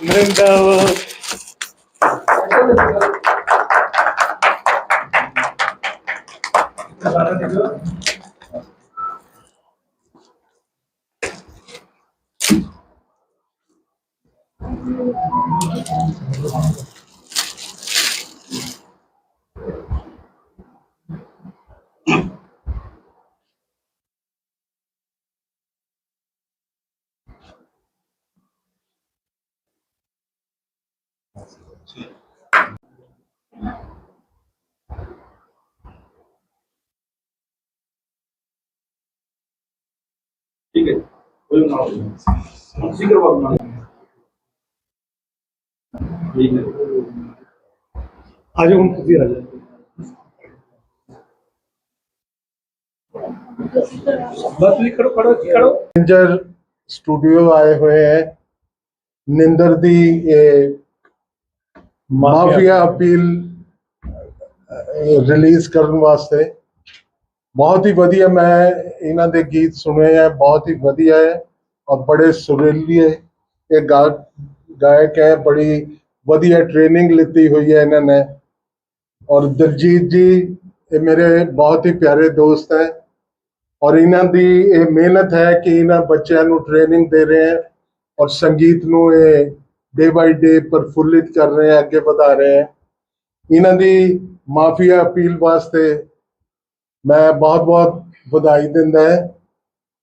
Brindavo. Thank you. ਠੀਕ ਹੈ ਕੋਈ ਨਾ ਤੁਸੀਂ ਕਰਵਾ ਦੇਣਾ ਠੀਕ ਹੈ ਅੱਜ ਹੁਣ ਤੁਸੀਂ ਆ ਜਾਓ ਬਸ ਤੁਸੀਂ ਖੜੋ ਖੜੋ ਖੜੋ रेंजर स्टूडियो आए हुए हैं निंदर दी ਇਹ ਮਾਫੀਆ ਅਪੀਲ ਰਿਲੀਜ਼ ਕਰਨ ਵਾਸਤੇ। ਬਹੁਤ ਹੀ ਵਧੀਆ ਮੈਂ ਇਹਨਾਂ ਦੇ ਗੀਤ ਸੁਣੇ ਹੈ ਬਹੁਤ ਹੀ ਵਧੀਆ ਹੈ ਔਰ ਬੜੇ ਸੁਰੀਲੀ ਹੈ। ਇਹ ਗਾਇਕ ਹੈ, ਬੜੀ ਵਧੀਆ ਟ੍ਰੇਨਿੰਗ ਲਿੱਤੀ ਹੋਈ ਹੈ ਇਹਨਾਂ ਨੇ। ਔਰ ਦਿਲਜੀਤ ਜੀ, ਇਹ ਮੇਰੇ ਬਹੁਤ ਹੀ ਪਿਆਰੇ ਦੋਸਤ ਹੈ। ਔਰ ਇਹਨਾਂ ਦੀ ਇਹ ਮਿਹਨਤ ਹੈ ਕਿ ਇਹਨਾਂ ਬੱਚਿਆਂ ਨੂੰ ਟ੍ਰੇਨਿੰਗ ਦੇ ਰਹੇ ਹੈ ਔਰ ਸੰਗੀਤ ਨੂੰ ਇਹ ਡੇ ਬਾਈ ਡੇ ਪ੍ਰਫੁੱਲਿਤ ਕਰ ਰਹੇ ਹੈ ਅੱਗੇ ਵਧਾ ਰਹੇ ਹੈ ਇਹਨਾਂ ਦੀ ਮਾਫੀਆ ਅਪੀਲ ਵਾਸਤੇ। ਮੈਂ ਬਹੁਤ ਬਹੁਤ ਵਧਾਈ ਦਿੰਦਾ ਹੈ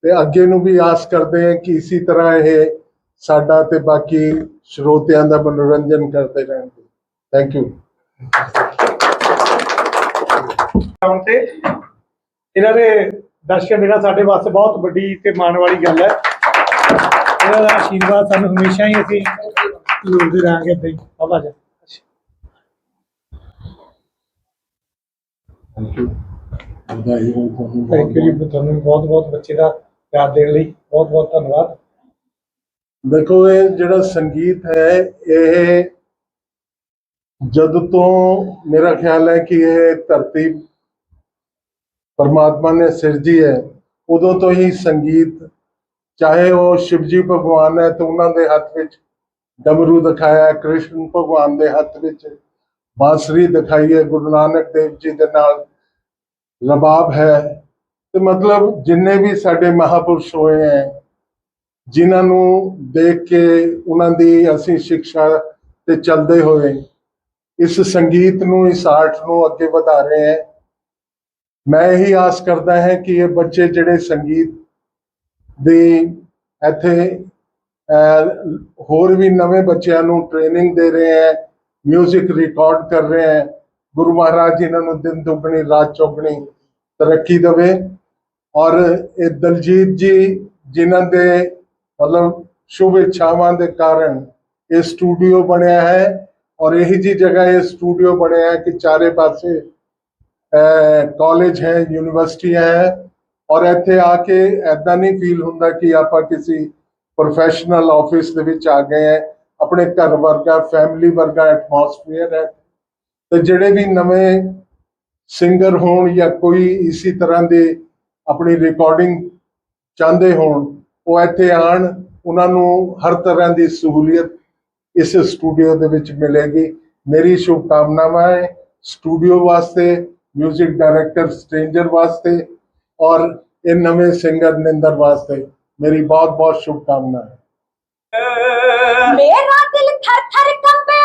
ਤੇ ਅੱਗੇ ਨੂੰ ਵੀ ਆਸ ਕਰਦੇ ਹਾਂ ਕਿ ਇਸੇ ਤਰ੍ਹਾਂ ਇਹ ਸਾਡਾ ਤੇ ਬਾਕੀ ਸਰੋਤਿਆਂ ਦਾ ਮਨੋਰੰਜਨ ਕਰਦੇ ਰਹਿਣਗੇ ਥੈਂਕ ਯੂ ਤੇ ਇਹਨਾਂ ਦੇ ਦਰਸ਼ਨ ਦੇਣਾ ਸਾਡੇ ਵਾਸਤੇ ਬਹੁਤ ਵੱਡੀ ਤੇ ਮਾਣ ਵਾਲੀ ਗੱਲ ਹੈ। ਇਹਨਾਂ ਦਾ ਆਸ਼ੀਰਵਾਦ ਸਾਨੂੰ ਹਮੇਸ਼ਾ ਹੀ ਅਸੀਂ ਲੋੜਦੇ ਰਹਾਂਗੇ ਏਦਾਂ ਹੀ ਬਾਬਾ ਜੀ। ਥੈਂਕ ਯੂ ਜੀ ਤੁਹਾਨੂੰ ਬਹੁਤ ਬਹੁਤ ਬੱਚੇ ਦਾ ਪਿਆਰ ਦੇਣ ਲਈ ਬਹੁਤ ਬਹੁਤ ਧੰਨਵਾਦ। ਦੇਖੋ ਇਹ ਜਿਹੜਾ ਸੰਗੀਤ ਹੈ ਇਹ ਜਦ ਤੋਂ ਮੇਰਾ ਖਿਆਲ ਹੈ ਕਿ ਇਹ ਧਰਤੀ ਪਰਮਾਤਮਾ ਨੇ ਸਿਰਜੀ ਹੈ ਉਦੋਂ ਤੋਂ ਹੀ ਸੰਗੀਤ ਚਾਹੇ ਉਹ ਸ਼ਿਵਜੀ ਭਗਵਾਨ ਹੈ ਤਾਂ ਉਹਨਾਂ ਦੇ ਹੱਥ ਵਿੱਚ ਡਮਰੂ ਦਿਖਾਇਆ, ਕ੍ਰਿਸ਼ਨ ਭਗਵਾਨ ਦੇ ਹੱਥ ਵਿੱਚ ਬਾਂਸੁਰੀ ਦਿਖਾਈ ਹੈ, ਗੁਰੂ ਨਾਨਕ ਦੇਵ ਜੀ ਦੇ ਨਾਲ ਰਬਾਬ ਹੈ। ਤੇ ਮਤਲਬ ਜਿੰਨੇ ਵੀ ਸਾਡੇ ਮਹਾਪੁਰਸ਼ ਹੋਏ ਹੈ, ਜਿਨ੍ਹਾਂ ਨੂੰ ਦੇਖ ਕੇ ਉਹਨਾਂ ਦੀ ਅਸੀਂ ਸਿੱਖਿਆ ਤੇ ਚੱਲਦੇ ਹੋਏ ਇਸ ਸੰਗੀਤ ਨੂੰ, ਇਸ ਆਰਟ ਨੂੰ ਅੱਗੇ ਵਧਾ ਰਹੇ ਹਾਂ। ਮੈਂ ਇਹੀ ਆਸ ਕਰਦਾ ਹਾਂ ਕਿ ਇਹ ਬੱਚੇ ਜਿਹੜੇ ਸੰਗੀਤ ਦੇ ਇੱਥੇ ਹੋਰ ਵੀ ਨਵੇਂ ਬੱਚਿਆਂ ਨੂੰ ਟ੍ਰੇਨਿੰਗ ਦੇ ਰਹੇ ਹੈ ਮਿਊਜ਼ਿਕ ਰਿਕਾਰਡ ਕਰ ਰਹੇ ਹੈ, ਗੁਰੂ ਮਹਾਰਾਜ ਇਹਨਾਂ ਨੂੰ ਦਿਨ ਦੁਗਣੀ, ਰਾਤ ਚੌਗਣੀ ਤਰੱਕੀ ਦੇਵੇ। ਔਰ ਇਹ ਦਲਜੀਤ ਜੀ ਜਿਨ੍ਹਾਂ ਦੇ ਮਤਲਬ ਸ਼ੁਭ ਇੱਛਾਵਾਂ ਦੇ ਕਾਰਨ ਇਹ ਸਟੂਡੀਓ ਬਣਿਆ ਹੈ ਔਰ ਇਹੀ ਜੀ ਜਗ੍ਹਾ ਇਹ ਸਟੂਡੀਓ ਬਣਿਆ ਹੈ ਕਿ ਚਾਰੇ ਪਾਸੇ ਕਾਲਜ ਹੈ ਯੂਨੀਵਰਸਿਟੀਆਂ ਹੈ। ਔਰ ਇੱਥੇ ਆ ਕੇ ਐਦਾਂ ਨਹੀਂ ਫੀਲ ਹੁੰਦਾ ਕਿ ਆਪਾਂ ਕਿਸੇ ਪ੍ਰੋਫੈਸ਼ਨਲ ਆਫਿਸ ਦੇ ਵਿੱਚ ਆ ਗਏ ਹੈ। ਆਪਣੇ ਘਰ ਵਰਗਾ ਫੈਮਿਲੀ ਵਰਗਾ ਐਟਮੋਸਫੀਅਰ ਹੈ। ਤੇ ਜਿਹੜੇ ਵੀ ਨਵੇਂ ਸਿੰਗਰ ਹੋਣ ਜਾਂ ਕੋਈ ਇਸੇ ਤਰ੍ਹਾਂ ਦੇ ਆਪਣੀ ਰਿਕਾਰਡਿੰਗ ਚਾਹੁੰਦੇ ਹੋਣ, ਉਹ ਇੱਥੇ ਆਣ ਉਹਨਾਂ ਨੂੰ ਹਰ ਤਰ੍ਹਾਂ ਦੀ ਸਹੂਲੀਅਤ ਇਸ ਸਟੂਡੀਓ ਦੇ ਵਿੱਚ ਮਿਲੇਗੀ। ਮੇਰੀ ਸ਼ੁਭਕਾਮਨਾਵਾਂ ਹੈ ਸਟੂਡੀਓ ਵਾਸਤੇ 뮤직 ਡਾਇਰੈਕਟਰ ਸਟ੍ਰੇਂਜਰ ਵਾਸਤੇ ਔਰ ਇਹ ਨਵੇਂ ਸਿੰਗਰ ਨਿੰਦਰ ਵਾਸਤੇ। ਮੇਰੀ ਬਹੁਤ ਬਹੁਤ ਸ਼ੁਭਕਾਮਨਾ ਹੈ ਮੇਰਾ ਦਿਲ ਥਰ ਥਰ ਕੰਬੇ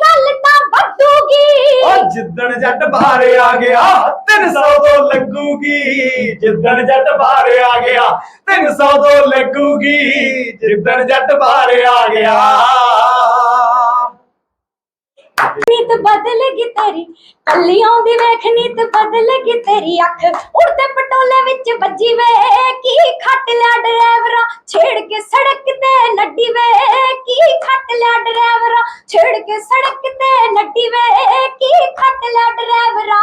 ਗੱਲ ਤਾਂ ਵੱਡੂਗੀ ਉਹ ਜਿੱਦਣ ਜੱਟ ਬਾਹਰ ਆ ਗਿਆ 300 ਤੋਂ ਲੱਗੂਗੀ ਜਿੱਦਣ ਜੱਟ ਬਾਹਰ ਆ ਗਿਆ 300 ਤੋਂ ਲੱਗੂਗੀ ਜਿੱਦਣ ਜੱਟ ਬਾਹਰ ਆ ਗਿਆ ਨੀਤ ਬਦਲੇਗੀ ਤੇਰੀ। ਕੱਲੀ ਆਉਂਦੀ ਵੇਖ ਨੀਤ ਬਦਲੇਗੀ ਤੇਰੀ ਅੱਖ। ਉੜਦੇ ਪਟੋਲੇ ਵਿੱਚ ਵੱਜੀ ਵੇ, ਕੀ ਖੱਟ ਲਿਆ ਡਰਾਈਵਰਾ? ਛੇੜ ਕੇ ਸੜਕ ਤੇ ਨੱਡੀ ਵੇ, ਕੀ ਖੱਟ ਲਿਆ ਡਰਾਈਵਰਾ? ਛੇੜ ਕੇ ਸੜਕ ਤੇ ਨੱਡੀ ਵੇ, ਕੀ ਖੱਟ ਲਿਆ ਡਰਾਈਵਰਾ?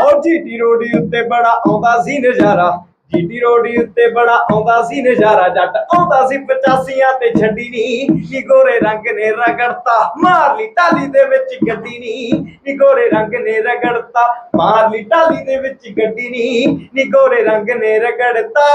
ਉਹ ਜੀਟੀ ਰੋਡੀ ਉੱਤੇ ਬੜਾ ਆਉਂਦਾ ਸੀ ਨਜ਼ਾਰਾ। ਜੀਟੀ ਰੋਡੀ ਉੱਤੇ ਬੜਾ ਆਉਂਦਾ ਸੀ ਨਜ਼ਾਰਾ ਜੱਟ। ਆਉਂਦਾ ਸੀ 85ਾਂ ਤੇ ਛੱਡੀ ਨੀ ਨੀ ਗੋਰੇ ਰੰਗ ਨੇ ਰਗੜਤਾ। ਮਾਰ ਲਈ ਟਾਲੀ ਦੇ ਵਿੱਚ ਗੱਡੀ ਨੀ ਨੀ ਗੋਰੇ ਰੰਗ ਨੇ ਰਗੜਤਾ। ਮਾਰ ਲਈ ਟਾਲੀ ਦੇ ਵਿੱਚ ਗੱਡੀ ਨੀ ਨੀ ਗੋਰੇ ਰੰਗ ਨੇ ਰਗੜਤਾ।